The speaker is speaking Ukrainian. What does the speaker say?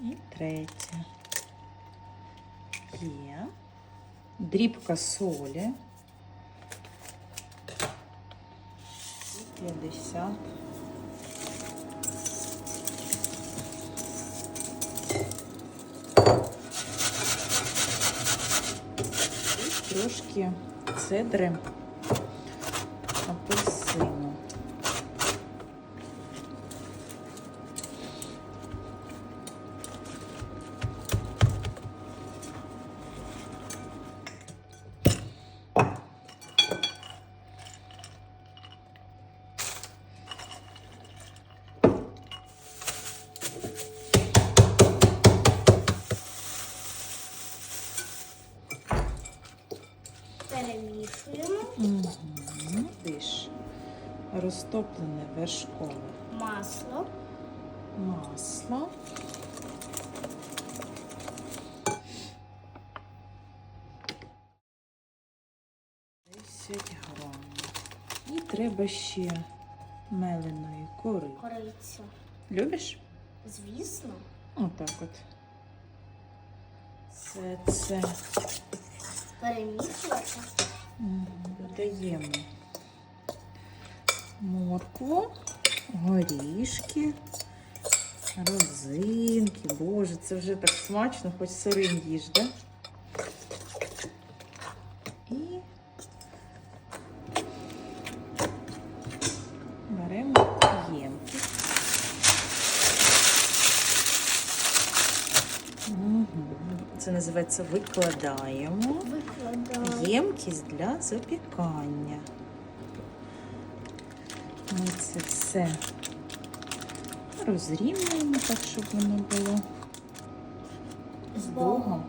І третя. Є. Дрібка солі. І 50. І трошки цедри Перемішуємо Угу. Диш. Розтоплене вершкове масло. масло. Десять грамів. І треба ще меленої кори. Корицю. Любиш? Звісно. Отак от. Це це Перемішувати. Додаємо моркву, горішки, родзинки. Боже, це вже так смачно, хоч сирим їж, да? І беремо ємкість. Мгм. Це називається викладаємо. Викладаємо. Ємкість для запікання. Ми це все розрівнюємо так, щоб воно було з Богом.